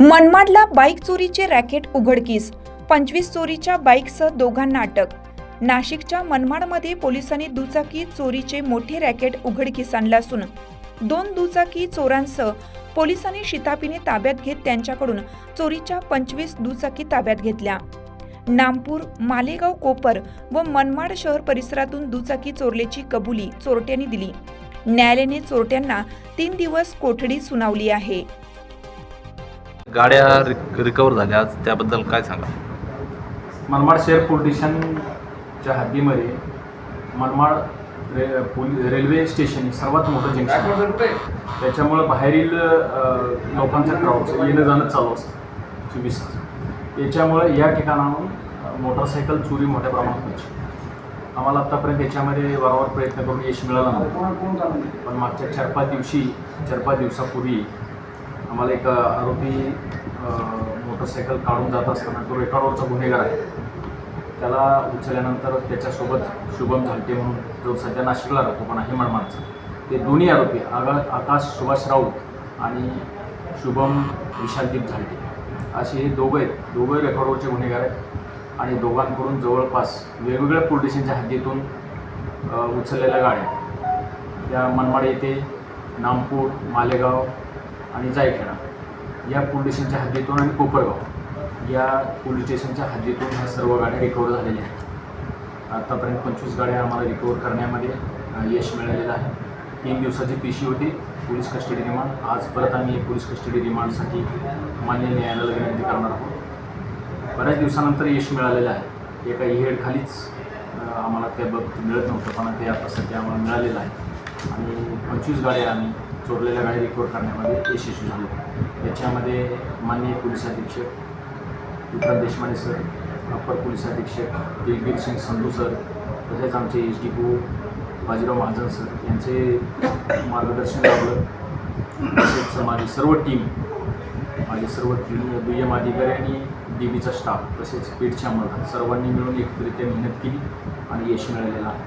मनमाडला bike चोरीचे racket उघडकीस पंचवीस चोरीच्या बाईकसह दोघांना अटक. नाशिकच्या मनमाडमध्ये पोलिसांनी दुचाकी चोरीचे मोठे रॅकेट उघडकीस आणलं असून दोन दुचाकी चोरांसह पोलिसांनी शितापीने ताब्यात घेत त्यांच्याकडून चोरीच्या पंचवीस दुचाकी ताब्यात घेतल्या. नामपूर मालेगाव कोपर व मनमाड शहर परिसरातून दुचाकी चोरल्याची कबुली चोरट्यांनी दिली. न्यायालयाने चोरट्यांना तीन दिवस कोठडी सुनावली आहे. गाड्या रिक रिकवर झाल्या. आज त्याबद्दल काय सांगा? मनमाड शहर पोलीस स्टेशनच्या हद्दीमध्ये मनमाड रे पोली रेल्वे स्टेशन हे सर्वात मोठं जंक्शन आहे. त्याच्यामुळं बाहेरील अ, लोकांचं क्राऊडचं येणं जाणं चालू असतं. चोवीस तास याच्यामुळं या ठिकाणाहून अ, मोटरसायकल चोरी मोठ्या प्रमाणात व्हायची आम्हाला आत्तापर्यंत याच्यामध्ये वारंवार प्रयत्न करून यश मिळालं नव्हतं पण मागच्या चार पाच दिवशी चार पाच दिवसापूर्वी आम्हाला एक आरोपी मोटरसायकल काढून जात असताना तो रेकॉर्डवरचा गुन्हेगार आहे. त्याला उचलल्यानंतर त्याच्यासोबत शुभम झालटे म्हणून जो सध्या नाशिकला राहतो पण आहे मनमाडचा ते दोन्ही आरोपी आगा आकाश सुभाष राऊत आणि शुभम विशालदीप झालटे असे हे दोघं आहेत. दोघं रेकॉर्डवरचे गुन्हेगार आहेत आणि दोघांकडून जवळपास वेगवेगळ्या पोलीस स्टेशनच्या हद्दीतून उचललेल्या गाड्या त्या मनमाड येथे नामपूर मालेगाव आणि जायखेडा. या पोलीस स्टेशनच्या हद्दीतून आणि कोपरगाव. या पोलीस स्टेशनच्या हद्दीतून ह्या सर्व गाड्या रिकवर झालेल्या आहेत. आत्तापर्यंत पंचवीस गाड्या आम्हाला रिकवर करण्यामध्ये यश मिळालेलं आहे. तीन दिवसाची पीशी होती पोलीस कस्टडी रिमांड आज परत आम्ही पोलीस कस्टडी रिमांडसाठी मान्य न्यायालयाला विनंती करणार आहोत. बऱ्याच दिवसानंतर यश मिळालेलं आहे. एका हेडखालीच आम्हाला त्या बाबतीत मिळत नव्हतं पण ते आता सध्या आम्हाला मिळालेलं आहे. आणि पंचवीस गाड्या आम्ही चोरलेल्या गाडी रिकवर करण्यामध्ये यशस्वी झाले. याच्यामध्ये माननीय पोलीस अधीक्षक Vikram Deshmane sir upper police अधीक्षक दिलबीर सिंग संधू सर तसेच आमचे एच डी पो बाजीराव महाजन सर यांचे मार्गदर्शन लाभलं. तसेच माझी सर्व टीम माझी सर्व टीम दुय्यम अधिकारी आणि डी बीचा स्टाफ तसेच पीठच्या अंमलदार सर्वांनी मिळून एकत्रित्या मेहनत केली आणि यश मिळालेलं आहे.